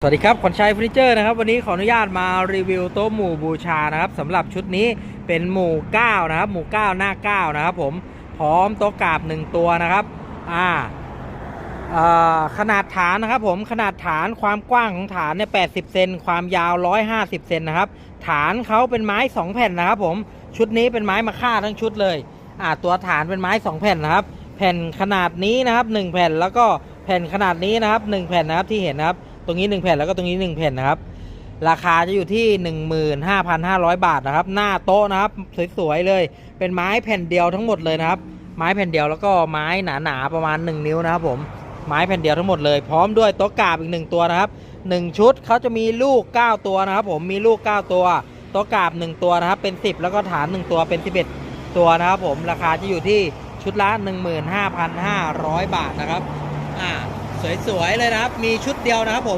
สวัสดีครับขวัญชัยเฟอร์นิเจอร์นะครับ วันนี้ขออนุญาตมารีวิวโต๊ะหมู่บูชานะครับสำหรับชุดนี้เป็นหมู่9นะครับ หมู่ 9 หน้า 9 นะครับผมพร้อมโต๊ะกราบ 1 ตัวนะครับอ่าขนาดฐานนะครับผมขนาดฐานความกว้างของฐานเนี่ย80 เซนความยาว 150 เซนนะครับ ฐานเขาเป็นไม้ 2 แผ่นนะครับผมชุดนี้เป็นไม้มาค่าทั้งชุดเลยอ่าตัวฐานเป็นไม้ 2 แผ่นนะครับ แผ่นขนาดนี้นะครับ 1 แผ่นแล้วก็แผ่นขนาดนี้นะครับ 1 แผ่นนะครับที่เห็นนะครับ ตรงนี้ 1 แผ่นแล้วก็ตรงนี้ 1 แผ่นนะครับ ราคาจะอยู่ที่ 15,500 บาทนะครับ หน้าโต๊ะนะครับสวยๆเลย เป็นไม้แผ่นเดียวทั้งหมดเลยนะครับ ไม้แผ่นเดียวแล้วก็ไม้หนาๆประมาณ 1 นิ้วนะครับผมไม้แผ่นเดียวทั้งหมดเลยพร้อมด้วยโต๊ะกาบอีก 1 ตัวนะครับ 1 ชุดเขาจะมีลูก 9 ตัวนะครับ ผมมีลูก 9 ตัวโต๊ะกาบ 1 ตัวนะครับ เป็น 10 แล้วก็ฐาน 1 ตัวเป็น 11 ตัวนะครับผมราคาจะอยู่ที่ชุดละ 15,500 บาทนะครับ อ่า สวย ๆ เลยนะครับ มีชุดเดียวนะครับผม